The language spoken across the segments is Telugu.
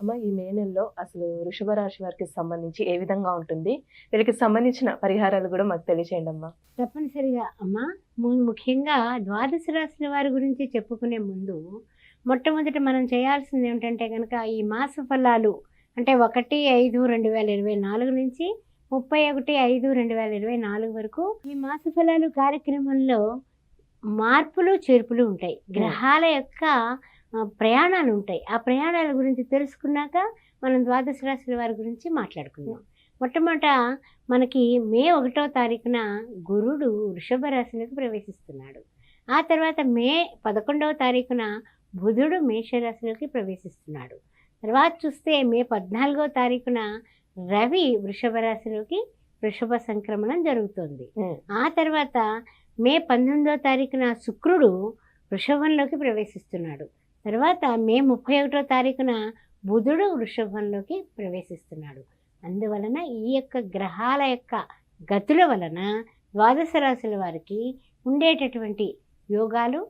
అమ్మ ఈ మే నెలలో అసలు వృషభ రాశి వారికి సంబంధించి ఏ విధంగా ఉంటుంది? వీరికి సంబంధించిన పరిహారాలు కూడా మాకు తెలియచేయండి అమ్మా. తప్పనిసరిగా అమ్మా ముఖ్యంగా ద్వాదశ రాశుల వారి గురించి చెప్పుకునే ముందు మొట్టమొదట మనం చేయాల్సింది ఏమిటంటే కనుక ఈ మాస ఫలాలు అంటే ఒకటి ఐదు రెండు వేల ఇరవై నాలుగు నుంచి ముప్పై ఒకటి ఐదు రెండు వేల ఇరవై నాలుగు వరకు ఈ మాస ఫలాలు కార్యక్రమంలో మార్పులు చేర్పులు ఉంటాయి. గ్రహాల యొక్క ప్రయాణాలు ఉంటాయి ఆ ప్రయాణాల గురించి తెలుసుకున్నాక మనం ద్వాదశ రాశుల వారి గురించి మాట్లాడుకుందాం. మొట్టమొదట మనకి మే ఒకటో తారీఖున గురుడు వృషభ రాశిలోకి ప్రవేశిస్తున్నాడు. ఆ తర్వాత మే పదకొండవ తారీఖున బుధుడు మేషరాశిలోకి ప్రవేశిస్తున్నాడు. తర్వాత చూస్తే మే పద్నాలుగో తారీఖున రవి వృషభ రాశిలోకి వృషభ సంక్రమణం జరుగుతుంది. ఆ తర్వాత మే పంతొమ్మిదో తారీఖున శుక్రుడు వృషభంలోకి ప్రవేశిస్తున్నాడు. తర్వాత మే ముప్పై ఒకటో తారీఖున బుధుడు వృషభంలోకి ప్రవేశిస్తున్నాడు. అందువలన ఈ యొక్క గ్రహాల యొక్క గతుల వలన ద్వాదశ రాశుల వారికి ఉండేటటువంటి యోగాలు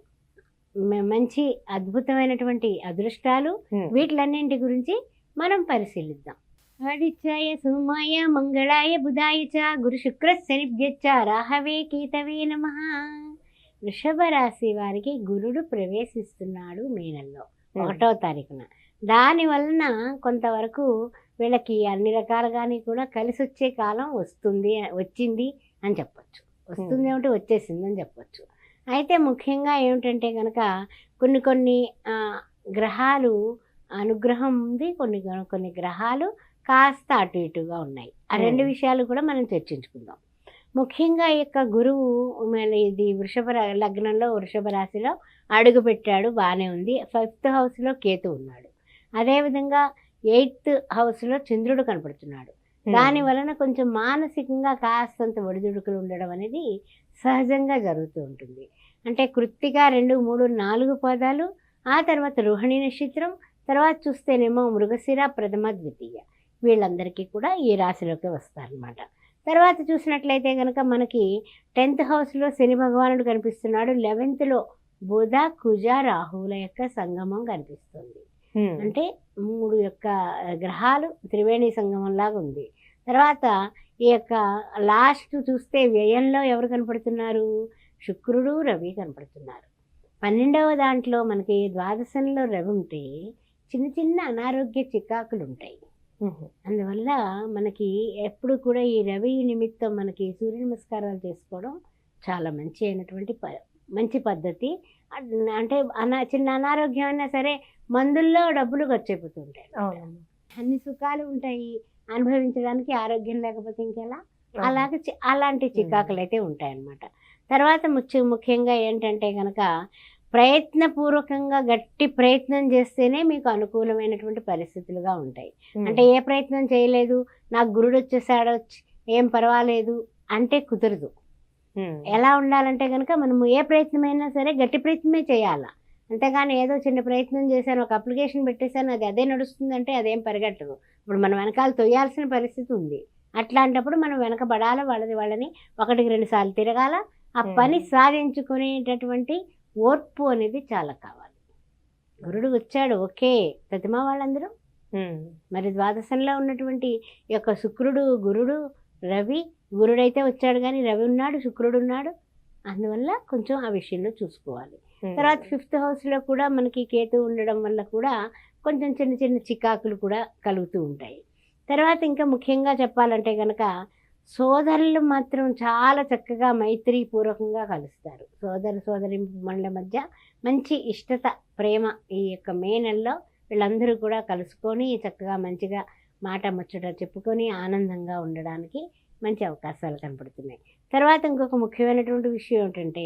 మంచి అద్భుతమైనటువంటి అదృష్టాలు. వీటిలన్నింటి గురించి మనం పరిశీలిద్దాం. ఆదిత్యాయ సోమాయ మంగళాయ బుధాయ చ గురు శుక్ర శనిభ్యచ్చ రాహవే కీతవే నమ. వృషభ రాశి వారికి గురుడు ప్రవేశిస్తున్నాడు మే నెలలో ఒకటో తారీఖున. దాని వలన కొంతవరకు వీళ్ళకి అన్ని రకాలుగాని కూడా కలిసి వచ్చే కాలం వస్తుంది వచ్చింది అని చెప్పొచ్చు. వస్తుంది ఏమిటి వచ్చేసింది అని చెప్పొచ్చు. అయితే ముఖ్యంగా ఏమిటంటే కనుక కొన్ని కొన్ని గ్రహాలు అనుగ్రహం ఉంది కొన్ని కొన్ని గ్రహాలు కాస్త అటు ఇటుగా ఉన్నాయి. ఆ రెండు. విషయాలు కూడా మనం చర్చించుకుందాం. ముఖ్యంగా ఈ యొక్క గురువు మన ఇది వృషభ లగ్నంలో వృషభ రాశిలో అడుగు పెట్టాడు బాగానే ఉంది. ఫిఫ్త్ హౌస్లో కేతు ఉన్నాడు. అదేవిధంగా ఎయిత్ హౌస్లో చంద్రుడు కనపడుతున్నాడు. దాని వలన కొంచెం మానసికంగా కాస్తంత ఒడిదుడుకులు ఉండడం అనేది సహజంగా జరుగుతూ ఉంటుంది. అంటే కృత్తిక రెండు మూడు నాలుగు పదాలు ఆ తర్వాత రోహిణి నక్షత్రం తర్వాత చూస్తేనేమో మృగశిర ప్రథమ ద్వితీయ. వీళ్ళందరికీ కూడా ఈ రాశిలోకి వస్తారనమాట తర్వాత చూసినట్లయితే కనుక మనకి టెన్త్ హౌస్లో శని భగవానుడు కనిపిస్తున్నాడు. లెవెన్త్లో బుధ కుజ రాహువుల యొక్క సంగమం కనిపిస్తుంది. అంటే మూడు యొక్క గ్రహాలు త్రివేణి సంగమం లాగా ఉంది. తర్వాత ఈ యొక్క లాస్ట్ చూస్తే వ్యయంలో ఎవరు కనపడుతున్నారు? శుక్రుడు రవి కనపడుతున్నారు. పన్నెండవ దాంట్లో మనకి ద్వాదశంలో రవి ఉంటే చిన్న చిన్న అనారోగ్య చికాకులు ఉంటాయి. అందువల్ల మనకి ఎప్పుడు కూడా ఈ రవి నిమిత్తం మనకి సూర్య నమస్కారాలు చేసుకోవడం చాలా మంచి అయినటువంటి ప మంచి పద్ధతి. అంటే అనా చిన్న అనారోగ్యం అయినా సరే మందుల్లో డబ్బులు ఖర్చు అయిపోతుంటాయి. అన్ని సుఖాలు ఉంటాయి. అనుభవించడానికి ఆరోగ్యం లేకపోతే ఇంకెలా? అలాగే అలాంటి చికాకులు అయితే ఉంటాయన్నమాట. తర్వాత ముఖ్య ముఖ్యంగా ఏంటంటే కనుక ప్రయత్నపూర్వకంగా గట్టి ప్రయత్నం చేస్తేనే మీకు అనుకూలమైనటువంటి పరిస్థితులుగా ఉంటాయి. అంటే ఏ ప్రయత్నం చేయలేదు నాకు గురుడు వచ్చేసాడు వచ్చి ఏం పర్వాలేదు అంటే కుదరదు. ఎలా ఉండాలంటే కనుక మనము ఏ ప్రయత్నమైనా సరే గట్టి ప్రయత్నమే చేయాలా అంతేగాని ఏదో చిన్న ప్రయత్నం చేశాను ఒక అప్లికేషన్ పెట్టేశాను అది అదే నడుస్తుందంటే అదేం పరిగెట్టదు ఇప్పుడు మనం వెనకాల తొయ్యాల్సిన పరిస్థితి ఉంది అట్లాంటప్పుడు మనం వెనకబడాలి వాళ్ళది వాళ్ళని ఒకటికి రెండు సార్లు తిరగాల ఆ. పని సాధించుకునేటటువంటి ఓర్పు అనేది చాలా కావాలి గురుడు వచ్చాడు ఓకే ప్రతిమా వాళ్ళందరూ. మరి ద్వాదశంలో ఉన్నటువంటి యొక్క శుక్రుడు గురుడు రవి గురుడైతే వచ్చాడు కానీ రవి ఉన్నాడు శుక్రుడు ఉన్నాడు అందువల్ల కొంచెం ఆ విషయంలో చూసుకోవాలి. తర్వాత ఫిఫ్త్ హౌస్లో కూడా మనకి కేతు ఉండడం వల్ల కూడా కొంచెం చిన్న చిన్న చికాకులు కూడా కలుగుతూ ఉంటాయి తర్వాత ఇంకా ముఖ్యంగా చెప్పాలంటే కనుక సోదరులు మాత్రం చాలా చక్కగా మైత్రీపూర్వకంగా కలుస్తారు సోదర సోదరి మనుల మధ్య మంచి ఇష్టత ప్రేమ ఈ యొక్క మే నెలలో వీళ్ళందరూ కూడా కలుసుకొని చక్కగా మంచిగా మాట ముచ్చట చెప్పుకొని ఆనందంగా ఉండడానికి మంచి అవకాశాలు కనపడుతున్నాయి తర్వాత ఇంకొక ముఖ్యమైనటువంటి విషయం ఏంటంటే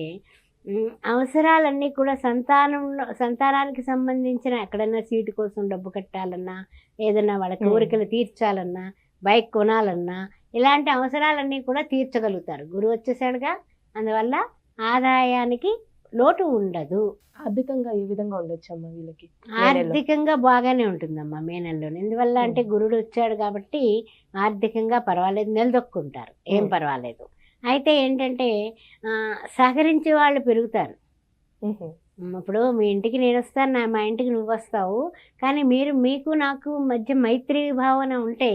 అవసరాలన్నీ కూడా సంతానంలో సంతానానికి సంబంధించిన ఎక్కడైనా సీటు కోసం డబ్బు కట్టాలన్నా ఏదైనా వాళ్ళ. కోరికలు తీర్చాలన్నా బైక్ కొనాలన్నా ఇలాంటి అవసరాలన్నీ కూడా తీర్చగలుగుతారు. గురువు వచ్చేసాడుగా అందువల్ల ఆదాయానికి లోటు ఉండదు. ఆర్థికంగా ఏ విధంగా ఉండొచ్చమ్మా వీళ్ళకి. ఆర్థికంగా బాగానే ఉంటుందమ్మా మే నెలలో. ఎందువల్ల అంటే. గురుడు వచ్చాడు కాబట్టి ఆర్థికంగా పర్వాలేదు నిలదొక్కుంటారు. ఏం. పర్వాలేదు. అయితే ఏంటంటే సహకరించే వాళ్ళు పెరుగుతారు. ఇప్పుడు మీ ఇంటికి నేను వస్తాను నా మా ఇంటికి నువ్వు వస్తావు కానీ మీరు మీకు నాకు మధ్య మైత్రి భావన ఉంటే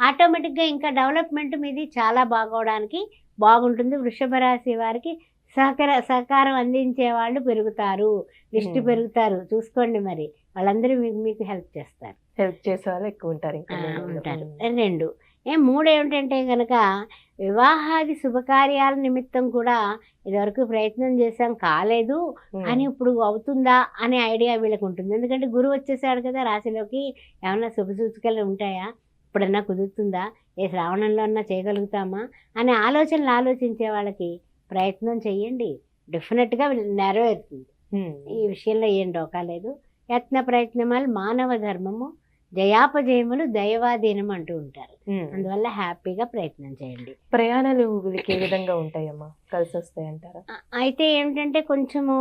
ఆటోమేటిక్గా ఇంకా డెవలప్మెంట్ మీది చాలా బాగోవడానికి బాగుంటుంది. వృషభ రాశి వారికి సహకార సహకారం అందించే వాళ్ళు పెరుగుతారు. లిస్ట్. పెరుగుతారు. చూసుకోండి మరి. వాళ్ళందరూ మీకు మీకు హెల్ప్ చేస్తారు. హెల్ప్ చేసే వాళ్ళు ఎక్కువ ఉంటారు. ఉంటారు. రెండు. ఏ మూడు ఏమిటంటే కనుక వివాహాది శుభకార్యాల నిమిత్తం కూడా ఇదివరకు ప్రయత్నం చేశాం కాలేదు. అని ఇప్పుడు అవుతుందా అనే ఐడియా వీళ్ళకి ఉంటుంది. ఎందుకంటే గురువు వచ్చేసాడు కదా రాశిలోకి. ఏమన్నా శుభ సూచికలు ఉంటాయా? ఇప్పుడన్నా కుదురుతుందా? ఏ శ్రావణంలో అన్నా చేయగలుగుతామా? అనే ఆలోచనలు ఆలోచించే వాళ్ళకి ప్రయత్నం చెయ్యండి. డెఫినెట్గా నెరవేరుతుంది. ఈ విషయంలో ఏం డోకా లేదు. యత్న ప్రయత్నమాలు మానవ ధర్మము. జయాపజయములు దైవాధీనం అంటూ ఉంటారు. అందువల్ల హ్యాపీగా ప్రయత్నం చేయండి. ప్రయాణాలు వీళ్ళకి ఏ విధంగా ఉంటాయమ్మా? కలిసి వస్తాయి అంటారా అయితే ఏమిటంటే కొంచెము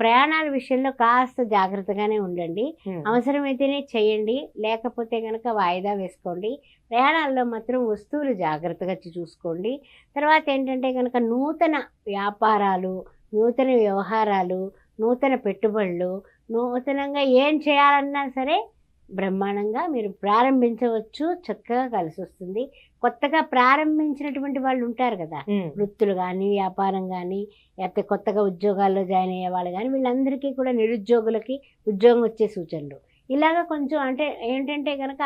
ప్రయాణాల విషయంలో కాస్త జాగ్రత్తగానే ఉండండి. అవసరమైతేనే చేయండి. లేకపోతే కనుక వాయిదా వేసుకోండి. ప్రయాణాల్లో మాత్రం వస్తువులు జాగ్రత్తగా చూసుకోండి. తర్వాత ఏంటంటే కనుక నూతన వ్యాపారాలు నూతన వ్యవహారాలు నూతన పెట్టుబడులు నూతనంగా ఏం చేయాలన్నా సరే బ్రహ్మాండంగా మీరు ప్రారంభించవచ్చు చక్కగా కలిసి వస్తుంది కొత్తగా ప్రారంభించినటువంటి వాళ్ళు ఉంటారు కదా. వృత్తులు కానీ వ్యాపారం కానీ లేకపోతే కొత్తగా ఉద్యోగాల్లో జాయిన్ అయ్యే వాళ్ళు కానీ వీళ్ళందరికీ కూడా నిరుద్యోగులకి ఉద్యోగం వచ్చే సూచనలు ఇలాగ కొంచెం అంటే ఏంటంటే కనుక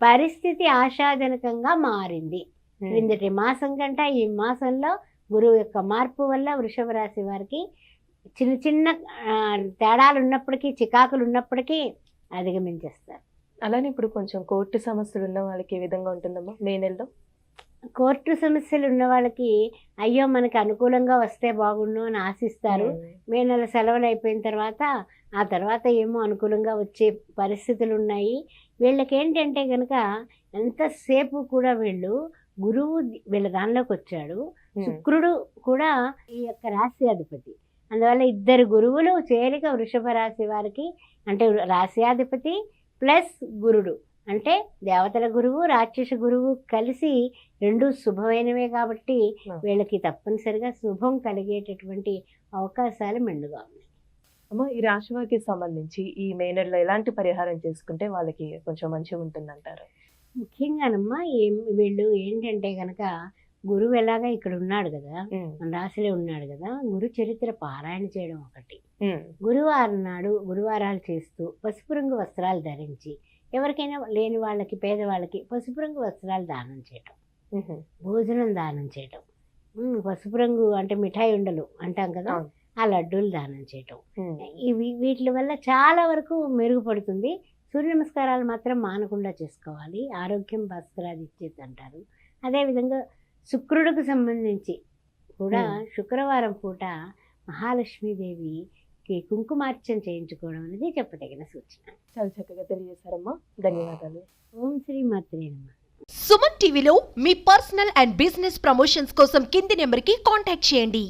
పరిస్థితి ఆశాజనకంగా మారింది. క్రిందటి మాసం కంటే ఈ మాసంలో గురువు యొక్క మార్పు వల్ల వృషభ రాశి వారికి చిన్న చిన్న తేడాలు ఉన్నప్పటికీ చికాకులు ఉన్నప్పటికీ అధిగమించేస్తారు. అలానే ఇప్పుడు కొంచెం కోర్టు సమస్యలు ఉన్న వాళ్ళకి ఏ విధంగా ఉంటుందమ్మా? మే నెలలో? కోర్టు సమస్యలు ఉన్న వాళ్ళకి అయ్యో మనకి అనుకూలంగా వస్తే బాగుండు అని ఆశిస్తారు. మే నెల సెలవులు అయిపోయిన తర్వాత ఆ తర్వాత ఏమో అనుకూలంగా వచ్చే పరిస్థితులు ఉన్నాయి. వీళ్ళకి ఏంటంటే కనుక ఎంతసేపు కూడా వీళ్ళు గురువు వీళ్ళ దానిలోకి వచ్చాడు. శుక్రుడు కూడా ఈ యొక్క రాశి అధిపతి. అందువల్ల ఇద్దరు గురువులు చేరిక వృషభ రాశి వారికి అంటే రాశ్యాధిపతి ప్లస్ గురుడు. అంటే దేవతల గురువు రాక్షస గురువు కలిసి రెండు శుభమైనవే కాబట్టి. వీళ్ళకి తప్పనిసరిగా శుభం కలిగేటటువంటి అవకాశాలు మెండుగా ఉన్నాయి. అమ్మ ఈ రాశి వారికి సంబంధించి ఈ మే నెలలో ఎలాంటి పరిహారం చేసుకుంటే వాళ్ళకి కొంచెం మంచిగా ఉంటుంది అంటారు ముఖ్యంగానమ్మా ఏం వీళ్ళు ఏంటంటే కనుక గురువు ఎలాగా ఇక్కడ ఉన్నాడు కదా మన రాశిలో ఉన్నాడు కదా గురు చరిత్ర పారాయణ చేయడం ఒకటి. గురువారం నాడు గురువారాలు చేస్తూ పసుపు రంగు వస్త్రాలు ధరించి ఎవరికైనా లేని వాళ్ళకి పేదవాళ్ళకి పసుపు రంగు వస్త్రాలు దానం చేయటం భోజనం దానం చేయటం పసుపు రంగు అంటే మిఠాయి ఉండలు అంటాం కదా. ఆ లడ్డూలు దానం చేయటం. ఇవి వీటి వల్ల చాలా వరకు మెరుగుపడుతుంది. సూర్య నమస్కారాలు మాత్రం మానకుండా చేసుకోవాలి. ఆరోగ్యం భాస్కరాది ఇచ్చేది అంటారు. అదేవిధంగా శుక్రుడికి సంబంధించి కూడా. శుక్రవారం పూట మహాలక్ష్మీదేవికి కుంకుమార్చన చేయించుకోవడం అనేది చెప్పదగిన సూచన. చాలా చక్కగా తెలియజేశారమ్మా. ధన్యవాదాలు. ఓం శ్రీ మాత్రే నమః. సుమన్ టీవీలో మీ పర్సనల్ అండ్ బిజినెస్ ప్రమోషన్స్ కోసం కింది నెంబర్కి కాంటాక్ట్ చేయండి.